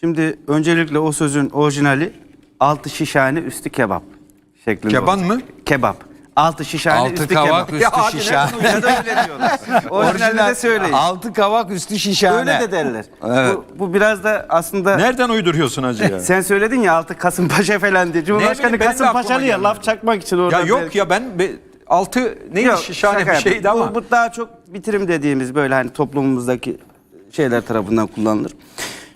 Şimdi öncelikle o sözün orijinali altı şişhane üstü kebap şeklinde. Keban olacak. mı? Kebap. Altı şişhane Altı üstü kavak kebap. üstü Ya şişhane. ne da öyle diyorlar. Orijinalde de söyleyin. Altı kavak üstü şişhane. Öyle de derler. Evet. Bu, bu biraz da aslında Nereden uyduruyorsun hacı ya? sen söyledin ya altı Kasımpaşa falan diye. Cumhurbaşkanı bileyim, benim de aklıma gelmedi. laf çakmak için orada. ya yok ya ben be, altı neydi Yok, şişhane şaka bir şeydi ama. Bu, bu daha çok bitirim dediğimiz böyle hani toplumumuzdaki şeyler tarafından kullanılır.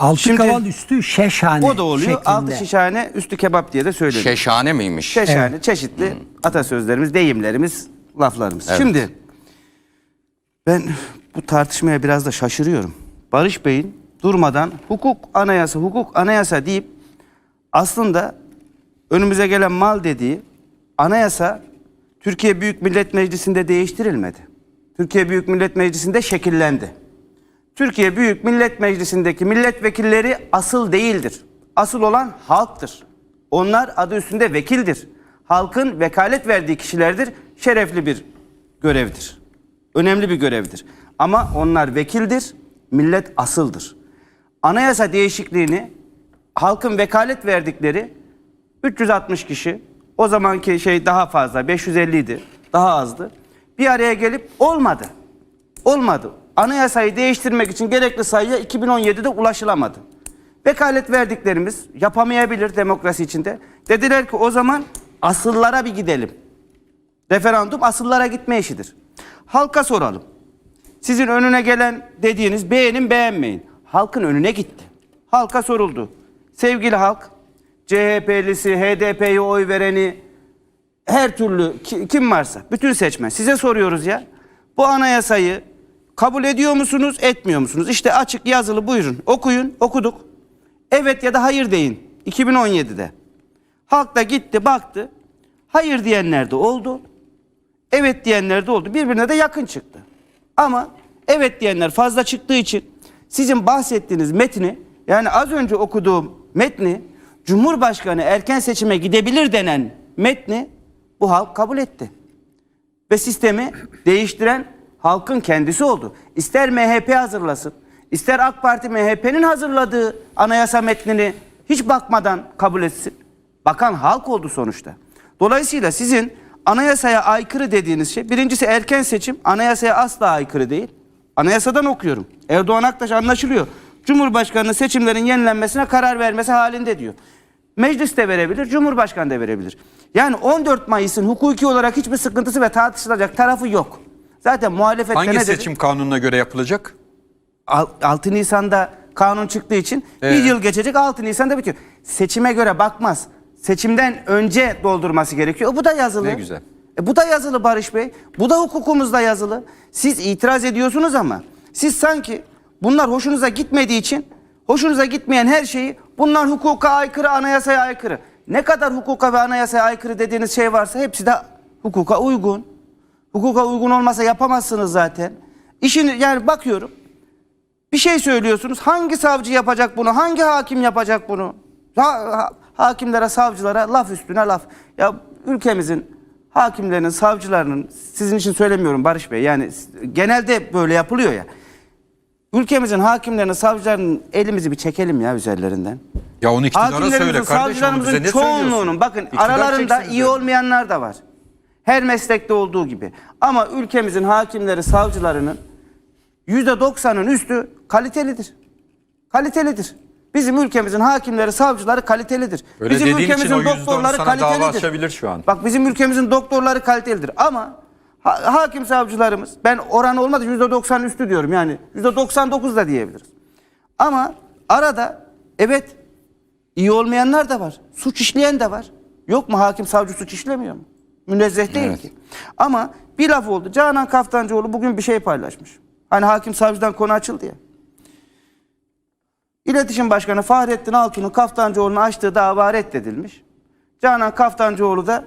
Altı Şimdi- kaval üstü şeşhane O da oluyor. şeklinde. Altı şişhane üstü kebap diye de söyleniyor. Şeşhane miymiş? Şeşhane çeşitli atasözlerimiz, deyimlerimiz, laflarımız. Şimdi ben bu tartışmaya biraz da şaşırıyorum. Barış Bey'in durmadan hukuk anayasa, hukuk anayasa deyip aslında önümüze gelen mal dediği anayasa Türkiye Büyük Millet Meclisi'nde değiştirilmedi. Türkiye Büyük Millet Meclisi'nde şekillendi. Türkiye Büyük Millet Meclisi'ndeki milletvekilleri asıl değildir. Asıl olan halktır. Onlar adı üstünde vekildir. Halkın vekalet verdiği kişilerdir. Şerefli bir görevdir. Önemli bir görevdir. Ama onlar vekildir, millet asıldır. Anayasa değişikliğini halkın vekalet verdikleri 360 kişi, o zamanki şey daha fazla, 550 idi, daha azdı. Bir araya gelip olmadı. Olmadı. Anayasayı değiştirmek için gerekli sayıya 2017'de ulaşılamadı. Vekalet verdiklerimiz yapamayabilir demokrasi içinde. Dediler ki o zaman asıllara bir gidelim. Referandum asıllara gitme işidir. Halka soralım. Sizin önüne gelen dediğiniz beğenin beğenmeyin. Halkın önüne gitti. Halka soruldu. Sevgili halk, CHP'lisi, HDP'ye oy vereni, her türlü ki- kim varsa, bütün seçmen size soruyoruz ya. Bu anayasayı kabul ediyor musunuz, etmiyor musunuz? İşte açık yazılı buyurun. Okuyun, okuduk. Evet ya da hayır deyin. 2017'de. Halk da gitti, baktı. Hayır diyenler de oldu. Evet diyenler de oldu. Birbirine de yakın çıktı. Ama evet diyenler fazla çıktığı için sizin bahsettiğiniz metni yani az önce okuduğum metni Cumhurbaşkanı erken seçime gidebilir denen metni bu halk kabul etti. Ve sistemi değiştiren halkın kendisi oldu. İster MHP hazırlasın, ister AK Parti MHP'nin hazırladığı anayasa metnini hiç bakmadan kabul etsin. Bakan halk oldu sonuçta. Dolayısıyla sizin anayasaya aykırı dediğiniz şey, birincisi erken seçim anayasaya asla aykırı değil. Anayasadan okuyorum. Erdoğan Aktaş anlaşılıyor. Cumhurbaşkanının seçimlerin yenilenmesine karar vermesi halinde diyor. Meclis de verebilir, Cumhurbaşkanı da verebilir. Yani 14 Mayıs'ın hukuki olarak hiçbir sıkıntısı ve tartışılacak tarafı yok. Zaten muhalefette Hangi ne dedi? seçim kanununa göre yapılacak? Al- 6 Nisan'da kanun çıktığı için bir Evet. yıl geçecek 6 Nisan'da bitiyor. Seçime göre bakmaz. Seçimden önce doldurması gerekiyor. Bu da yazılı. Ne güzel. E, bu da yazılı Barış Bey. Bu da hukukumuzda yazılı. Siz itiraz ediyorsunuz ama siz sanki bunlar hoşunuza gitmediği için hoşunuza gitmeyen her şeyi bunlar hukuka aykırı, anayasaya aykırı. Ne kadar hukuka ve anayasaya aykırı dediğiniz şey varsa hepsi de hukuka uygun. Hukuka uygun olmasa yapamazsınız zaten. İşini yani bakıyorum bir şey söylüyorsunuz. Hangi savcı yapacak bunu? Hangi hakim yapacak bunu? Ha- ha- hakimlere, savcılara laf üstüne laf. Ya ülkemizin hakimlerinin, savcılarının sizin için söylemiyorum Barış Bey. Yani genelde böyle yapılıyor ya. Ülkemizin hakimlerinin, savcılarının elimizi bir çekelim ya üzerlerinden. Ya onu iktidara söyle kardeşim. savcılarımızın çoğunluğunun bakın İktidar aralarında iyi olmayanlar da var. Her meslekte olduğu gibi. Ama ülkemizin hakimleri, savcılarının %90'ın üstü kalitelidir. Kalitelidir. Bizim ülkemizin hakimleri, savcıları kalitelidir. Öyle bizim %10 doktorları kalitelidir. şu an. Bak bizim ülkemizin doktorları kalitelidir ama ha- hakim savcılarımız ben oran olmadı %90 üstü diyorum yani %99 da diyebiliriz. Ama arada evet iyi olmayanlar da var. Suç işleyen de var. Yok mu hakim savcı suç işlemiyor mu? Münezzeh değil Evet. ki. Ama bir laf oldu. Canan Kaftancıoğlu bugün bir şey paylaşmış. Hani hakim savcıdan konu açıldı ya. İletişim Başkanı Fahrettin Altun'un Kaftancıoğlu'nun açtığı dava reddedilmiş. Canan Kaftancıoğlu da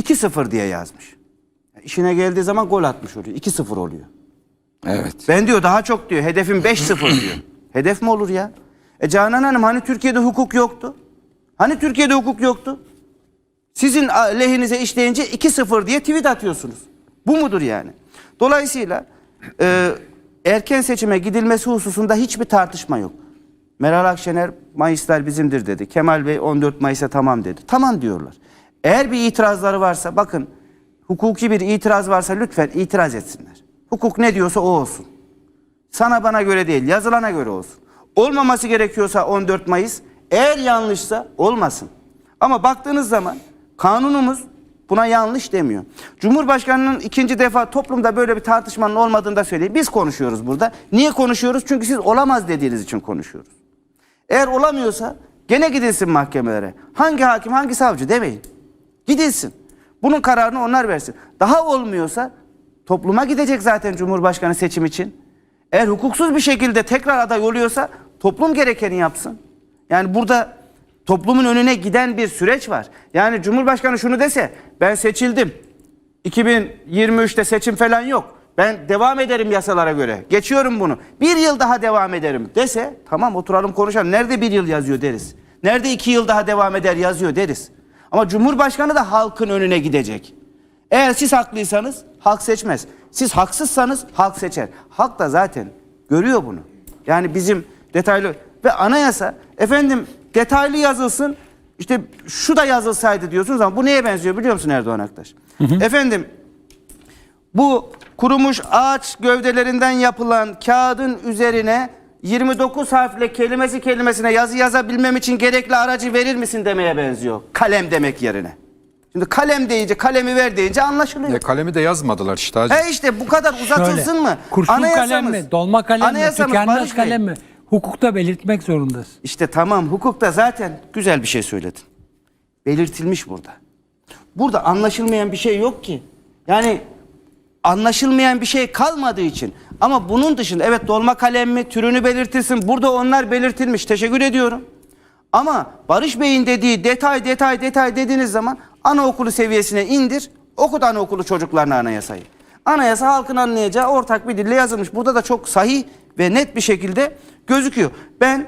2-0 diye yazmış. İşine geldiği zaman gol atmış oluyor. 2-0 oluyor. Evet. Ben diyor daha çok diyor. Hedefim 5-0 diyor. Hedef mi olur ya? E Canan Hanım hani Türkiye'de hukuk yoktu? Hani Türkiye'de hukuk yoktu? Sizin lehinize işleyince 2-0 diye tweet atıyorsunuz. Bu mudur yani? Dolayısıyla e, erken seçime gidilmesi hususunda hiçbir tartışma yok. Meral Akşener Mayıslar bizimdir dedi. Kemal Bey 14 Mayıs'a tamam dedi. Tamam diyorlar. Eğer bir itirazları varsa bakın hukuki bir itiraz varsa lütfen itiraz etsinler. Hukuk ne diyorsa o olsun. Sana bana göre değil, yazılana göre olsun. Olmaması gerekiyorsa 14 Mayıs, eğer yanlışsa olmasın. Ama baktığınız zaman kanunumuz buna yanlış demiyor. Cumhurbaşkanının ikinci defa toplumda böyle bir tartışmanın olmadığını da söyleyeyim. Biz konuşuyoruz burada. Niye konuşuyoruz? Çünkü siz olamaz dediğiniz için konuşuyoruz. Eğer olamıyorsa gene gidilsin mahkemelere. Hangi hakim, hangi savcı demeyin. Gidilsin. Bunun kararını onlar versin. Daha olmuyorsa topluma gidecek zaten Cumhurbaşkanı seçim için. Eğer hukuksuz bir şekilde tekrar aday oluyorsa toplum gerekeni yapsın. Yani burada toplumun önüne giden bir süreç var. Yani Cumhurbaşkanı şunu dese ben seçildim. 2023'te seçim falan yok. Ben devam ederim yasalara göre. Geçiyorum bunu. Bir yıl daha devam ederim dese tamam oturalım konuşalım. Nerede bir yıl yazıyor deriz. Nerede iki yıl daha devam eder yazıyor deriz. Ama Cumhurbaşkanı da halkın önüne gidecek. Eğer siz haklıysanız halk seçmez. Siz haksızsanız halk seçer. Halk da zaten görüyor bunu. Yani bizim detaylı ve anayasa efendim detaylı yazılsın. İşte şu da yazılsaydı diyorsunuz ama bu neye benziyor biliyor musun Erdoğan Aktaş? Efendim bu kurumuş ağaç gövdelerinden yapılan kağıdın üzerine 29 harfle kelimesi kelimesine yazı yazabilmem için gerekli aracı verir misin demeye benziyor. Kalem demek yerine. Şimdi kalem deyince kalemi ver deyince anlaşılıyor. E, kalemi de yazmadılar işte. hacı. He işte bu kadar uzatılsın Şöyle, mı? Kurşun kalem mi, dolma kalem mi, tükenmez Barış kalem mi? Hukukta belirtmek zorundasın. İşte tamam hukukta zaten güzel bir şey söyledin. Belirtilmiş burada. Burada anlaşılmayan bir şey yok ki. Yani anlaşılmayan bir şey kalmadığı için. Ama bunun dışında evet dolma kalem mi türünü belirtilsin. Burada onlar belirtilmiş. Teşekkür ediyorum. Ama Barış Bey'in dediği detay detay detay dediğiniz zaman anaokulu seviyesine indir. Okut anaokulu çocuklarına anayasayı. Anayasa halkın anlayacağı ortak bir dille yazılmış. Burada da çok sahih ve net bir şekilde gözüküyor. Ben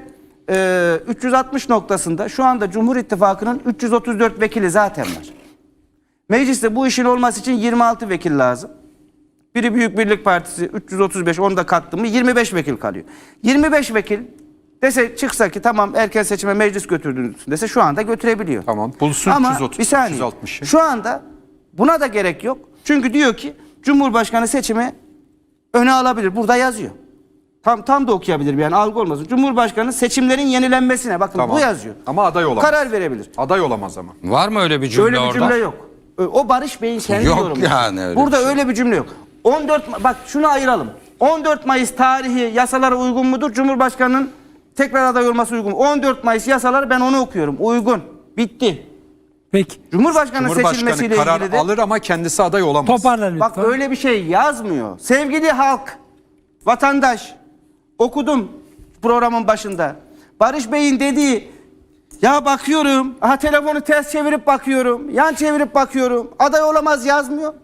e, 360 noktasında şu anda Cumhur İttifakı'nın 334 vekili zaten var. Mecliste bu işin olması için 26 vekil lazım. Biri Büyük Birlik Partisi 335 onu da kattım mı 25 vekil kalıyor. 25 vekil dese çıksa ki tamam erken seçime meclis götürdünüz dese şu anda götürebiliyor. Tamam, bulsun Ama 330, bir saniye 360'ı. şu anda buna da gerek yok. Çünkü diyor ki Cumhurbaşkanı seçimi öne alabilir. Burada yazıyor. Tam tam da okuyabilir yani algı olmasın. Cumhurbaşkanı seçimlerin yenilenmesine bakın Tamam. bu yazıyor. Ama aday olamaz. Karar verebilir. Aday olamaz ama. Var mı öyle bir cümle Öyle bir orada? cümle yok. Ö- O Barış Bey'in kendi Yok yorumu. yani öyle Burada bir şey. öyle bir cümle yok. 14 Ma- bak şunu ayıralım. 14 Mayıs tarihi yasalara uygun mudur? Cumhurbaşkanının tekrar aday olması uygun. mu? 14 Mayıs yasaları ben onu okuyorum. Uygun. Bitti. Peki Cumhurbaşkanı, Cumhurbaşkanı seçilmesiyle karar ilgili de alır ama kendisi aday olamaz. toparla lütfen. bak öyle bir şey yazmıyor. Sevgili halk, vatandaş okudum programın başında. Barış Bey'in dediği ya bakıyorum, aha telefonu ters çevirip bakıyorum, yan çevirip bakıyorum. Aday olamaz yazmıyor.